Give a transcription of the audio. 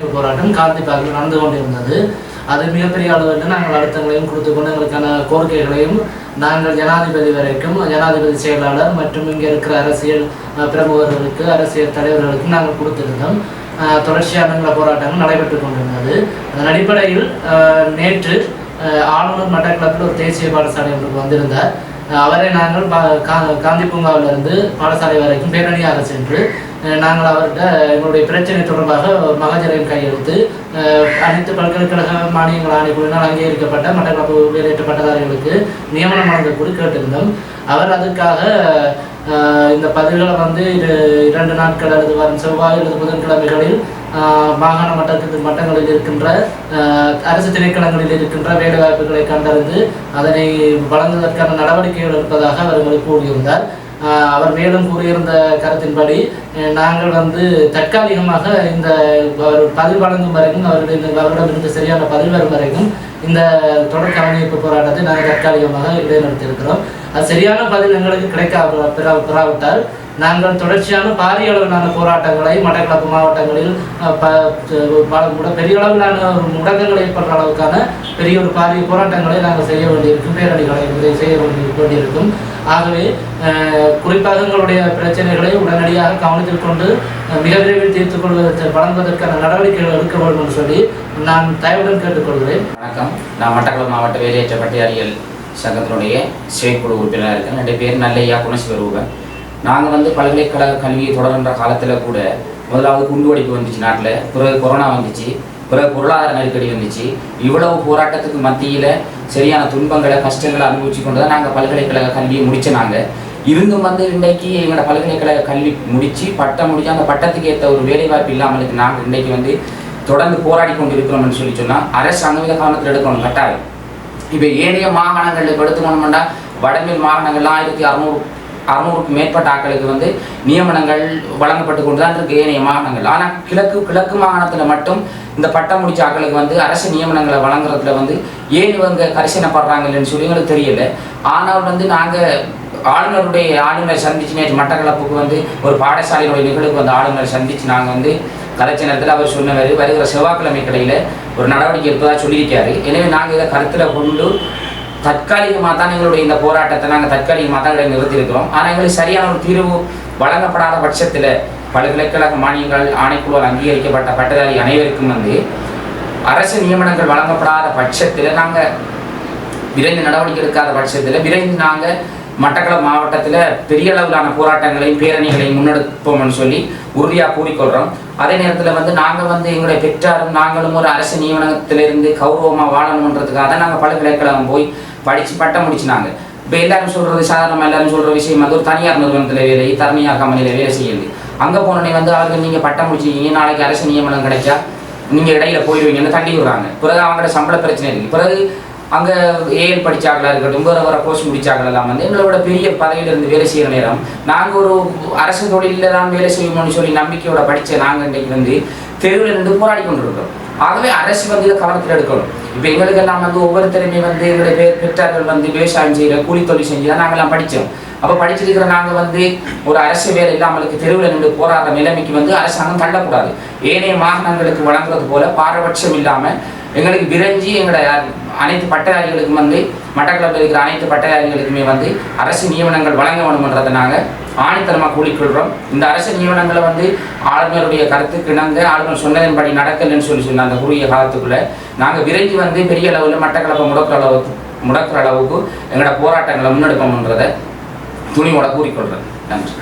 போராட்டம் காந்தி பார்க்கில் நடந்து கொண்டிருந்தது. அது மிகப்பெரிய அளவில் நாங்கள் அழுத்தங்களையும் கொடுத்து கொண்டு எங்களுக்கான கோரிக்கைகளையும் நாங்கள் ஜனாதிபதி வரைக்கும் ஜனாதிபதி செயலாளர் மற்றும் இங்கே இருக்கிற அரசியல் பிரமுகர்களுக்கு அரசியல் தலைவர்களுக்கு நாங்கள் கொடுத்திருந்தோம். தொடர்ச்சியான போராட்டங்கள் நடைபெற்று கொண்டிருந்தது. அதன் அடிப்படையில் நேற்று ஆளுநர் மட்டக்களப்பில் ஒரு தேசிய பாடசாலை ஒன்றுக்கு வந்திருந்தார். அவரை நாங்கள் பா- கா- காந்தி பூங்காவிலிருந்து பாடசாலை வரைக்கும் பேரணியாக சென்று நாங்கள் அவர்கிட்ட எங்களுடைய பிரச்சனை தொடர்பாக மகஜரின் கையெழுத்து அனைத்து பல்கலைக்கழக மானியங்கள் ஆணைக்குழுவினால் அங்கீகரிக்கப்பட்ட மட்டக்களப்பு வேலையற்ற பட்டதாரிகளுக்கு நியமனம் வழங்கக்கூடி கேட்டிருந்தோம். அவர் அதுக்காக இந்த பதில்களை வந்து இரு இரண்டு நாட்கள் அல்லது வரும் செவ்வாய் அல்லது புதன்கிழமைகளில் மாகாண மட்டத்தில் மட்டங்களில் இருக்கின்ற அரசு திணைக்களங்களில் இருக்கின்ற வேலைவாய்ப்புகளை கண்டறிந்து அதனை வழங்குவதற்கான நடவடிக்கைகள் இருப்பதாக அவர் கூறியிருந்தார். அவர் மேலும் கூறியிருந்த கருத்தின்படி நாங்கள் வந்து தற்காலிகமாக இந்த பதில் வழங்கும் வரைக்கும் அவருடைய அவரிடமிருந்து சரியான பதில் வரும் வரைக்கும் இந்த தொடர் கவனிப்பு போராட்டத்தை நாங்கள் தற்காலிகமாக இடைநிறுத்தியிருக்கிறோம். அது சரியான பதில் எங்களுக்கு கிடைக்காத பெறா பெறாவிட்டால் நாங்கள் தொடர்ச்சியான பாரிய அளவிலான போராட்டங்களை மட்டக்களப்பு மாவட்டங்களில் ப பல பெரிய அளவிலான ஒரு முடக்கங்கள் ஏற்படுற அளவுக்கான பெரிய ஒரு பாரிய போராட்டங்களை நாங்கள் செய்ய வேண்டியிருக்கும் பேரணிகளை இதை செய்ய வேண்டியிருக்கும். ஆகவே குறிப்பாக எங்களுடைய பிரச்சனைகளை உடனடியாக கவனத்தில் கொண்டு மிக விரைவில் தீர்த்து கொள்வதற்கு வழங்குவதற்கான நடவடிக்கைகள் எடுக்க வேண்டும் என்று சொல்லி நான் தயவுடன் கேட்டுக்கொள்கிறேன். வணக்கம். நான் மட்டக்களப்பு மாவட்ட வேலையற்ற பட்டியாரியல் சங்கத்தினுடைய செயற்குழு உறுப்பினராக இருக்கேன். ரெண்டு பேர் நல்லையா குணசிவரூபன். நாங்கள் வந்து பல்கலைக்கழக கல்வியை தொடர்கின்ற காலத்தில் கூட முதலாவது குண்டு குண்டுவெடிப்பு வந்துச்சு நாட்டில் பிறகு கொரோனா வந்துச்சு பிறகு பொருளாதார நெருக்கடி வந்துச்சு. இவ்வளவு போராட்டத்துக்கு மத்தியில் சரியான துன்பங்களை கஷ்டங்களை அனுபவிச்சு கொண்டு தான் நாங்கள் பல்கலைக்கழக கல்வியை முடிச்ச நாங்கள் இருந்தும் வந்து இன்றைக்கு எங்களோட பல்கலைக்கழக கல்வி முடித்து பட்டம் முடிச்சு அந்த பட்டத்துக்கு ஏற்ற ஒரு வேலைவாய்ப்பு இல்லாமலுக்கு நாங்கள் இன்றைக்கு வந்து தொடர்ந்து போராடி கொண்டு இருக்கிறோம்னு சொல்லி சொன்னால் அரசு அங்கமித காரணத்தில் எடுக்கணும் கட்டாயம். இப்போ ஏனைய மாகாணங்களில் எடுத்துக்கணும்னா வடமேல் மாகாணங்கள்லாம் ஆயிரத்தி அறநூறு அறநூறுக்கு மேற்பட்ட ஆட்களுக்கு வந்து நியமனங்கள் வழங்கப்பட்டு கொண்டு தான் இருக்கு ஏனைய மாகாணங்கள். ஆனால் கிழக்கு கிழக்கு மாகாணத்தில் மட்டும் இந்த பட்டம் முடிச்ச ஆட்களுக்கு வந்து அரசு நியமனங்களை வழங்குறதுல வந்து ஏன் இவங்க கரிசனப்படுறாங்கன்னு சொல்லி எங்களுக்கு தெரியல. ஆனால் வந்து நாங்கள் ஆளுநருடைய ஆளுநரை சந்திச்சு நேற்று மட்டக்களப்புக்கு வந்து ஒரு பாடசாலையினுடைய நிகழ்வுக்கு வந்து ஆளுநரை சந்திச்சு நாங்கள் வந்து கலைச்ச நேரத்தில் அவர் சொன்னவர் வருகிற செவ்வாய்க்கிழமை கடையில் ஒரு நடவடிக்கை இருப்பதாக சொல்லியிருக்காரு. எனவே நாங்கள் இதை கருத்தில் கொண்டு தற்காலிகமாக தான் எங்களுடைய இந்த போராட்டத்தை நாங்கள் தற்காலிகமாக தான் இதை நிறுத்தியிருக்கிறோம். ஆனால் எங்களுக்கு சரியான ஒரு தீர்வு வழங்கப்படாத பட்சத்தில் பல்கலைக்கழக மானியங்கள் ஆணைக்குழுவால் அங்கீகரிக்கப்பட்ட பட்டதாரி அனைவருக்கும் வந்து அரசு நியமனங்கள் வழங்கப்படாத பட்சத்தில் நாங்கள் விரைந்து நடவடிக்கை எடுக்காத பட்சத்தில் விரைந்து நாங்கள் மட்டக்களப்பு மாவட்டத்தில் பெரிய அளவிலான போராட்டங்களையும் பேரணிகளையும் முன்னெடுப்போம்னு சொல்லி உறுதியாக கூறிக்கொள்கிறோம் அதே நேரத்தில் வந்து நாங்கள் வந்து எங்களுடைய பெற்றாரும் நாங்களும் ஒரு அரசு நியமனத்திலிருந்து கௌரவமாக வாழணுன்றதுக்காக நாங்கள் பல்கலைக்கழகம் போய் படித்து பட்டம் முடிச்சினாங்க. இப்போ எல்லாரும் சொல்கிறது சாதாரணமாக எல்லாரும் சொல்கிற விஷயம் வந்து ஒரு தனியார் நிறுவனத்தில் வேலை தனியார் கம்பெனியில் வேலை செய்யுது அங்கே போனோடனே வந்து அவருக்கு நீங்கள் பட்டம் முடிச்சிருக்கீங்க நாளைக்கு அரசு நியமனம் கிடைச்சா நீங்கள் இடையில போயிடுவீங்கன்னு தள்ளி விடுறாங்க. பிறகு அவங்களோட சம்பள பிரச்சனை இருக்குது பிறகு அங்கே ஏஎல் படிச்சாங்களா இருக்கட்டும் வேறு வேறு கோர்ஸ் முடிச்சாக்கள் எல்லாம் வந்து எங்களோட பெரிய பதவியில இருந்து வேலை செய்கிற நேரம் நாங்கள் ஒரு அரசு தொழிலில் தான் வேலை செய்வோம்னு சொல்லி நம்பிக்கையோட படித்த நாங்கள் இன்றைக்கு வந்து தெருவில் இருந்து போராடி கொண்டிருக்கிறோம். ஆகவே அரசு வந்து இதை கவனத்தில் எடுக்கணும். இப்போ எங்களுக்கெல்லாம் வந்து ஒவ்வொருத்தருமே வந்து எங்களுடைய பேர் பெற்றார்கள் வந்து விவசாயம் செய்கிற கூலி தொழில் செஞ்சு தான் நாங்கள்லாம் படித்தோம் அப்போ படிச்சிருக்கிற நாங்கள் வந்து ஒரு அரசு வேலை இல்லாமலுக்கு தெருவில் நின்று போராடுற நிலைமைக்கு வந்து அரசாங்கம் தள்ளக்கூடாது. ஏனைய மாகாணங்களுக்கு வழங்குறது போல பாரபட்சம் இல்லாமல் எங்களுக்கு விரைஞ்சி எங்களுடைய அனைத்து பட்டதாரிகளுக்கும் வந்து மட்டக்களப்பில் இருக்கிற அனைத்து பட்டதாரிகளுக்குமே வந்து அரசு நியமனங்கள் வழங்க வேணும்ன்றதை நாங்கள் ஆணித்தரமாக கூலிக்கொள்கிறோம் இந்த அரசு நியமனங்களை வந்து ஆளுநருடைய கருத்துக்கு இணங்க ஆளுநர் சொன்னதன்படி நடக்கலைன்னு சொல்லி சொன்ன அந்த குறுகிய காலத்துக்குள்ளே. நாங்கள் விரைஞ்சி வந்து பெரிய அளவில் மட்டக்களப்பை முடக்கிற அளவுக்கு முடக்கிற அளவுக்கு எங்களோட போராட்டங்களை முன்னெடுப்போம்ன்றதை துணிவோட கூறிக்கொள்கிறேன் நன்றி.